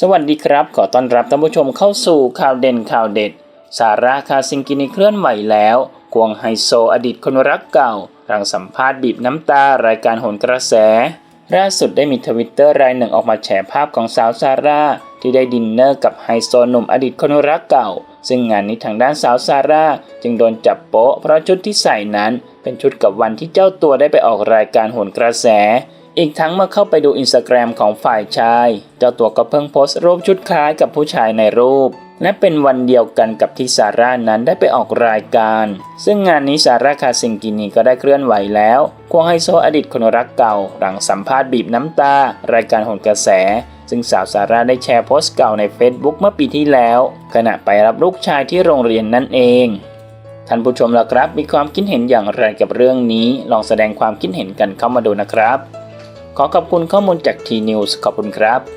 สวัสดีครับ ขอต้อนรับท่านผู้ชมเข้าสู่ข่าวเด่นข่าวเด็ด สาราคาซิงกินีเคลื่อนไหวแล้วควงไฮโซอดีตคนรักเก่ารังสัมภาษณ์บีบน้ำตารายการโหนกระแส ล่าสุดได้มีทวิตเตอร์รายหนึ่งออกมาแฉภาพของสาวซาร่า ที่ได้ดินเนอร์กับไฮโซหนุ่มอดีตคนรักเก่า ซึ่งงานนี้ทางด้านสาวซาร่าจึงโดนจับโป๊ะเพราะชุดที่ใส่นั้น เป็นชุดกับวันที่เจ้าตัวได้ไปออกรายการโหนกระแส อีกทั้งเมื่อเข้าไปดูอินสตาแกรมของฝ่ายชาย เจ้าตัวก็เพิ่งโพสต์รูปชุดคล้ายกับผู้ชายในรูป และเป็นวันเดียวกันกับที่ซาร่านั้นได้ไปออกรายการ ซึ่งงานนี้ซาร่าคาซิงกินีก็ได้เคลื่อนไหวแล้วควงไฮโซอดีตคนรักเก่า หลังสัมภาษณ์บีบน้ำตา รายการหนกระแส ซึ่งสาวซาร่าได้แชร์โพสต์เก่าใน Facebook เมื่อปีที่แล้ว ขณะไปรับลูกชายที่โรงเรียนนั่นเองท่านผู้ชมล่ะครับ มีความคิดเห็นอย่างไรกับเรื่องนี้ ลองแสดงความคิดเห็นกันเข้ามาดูนะครับ ขอขอบคุณข้อมูลจากทีนิวส์ขอบคุณครับ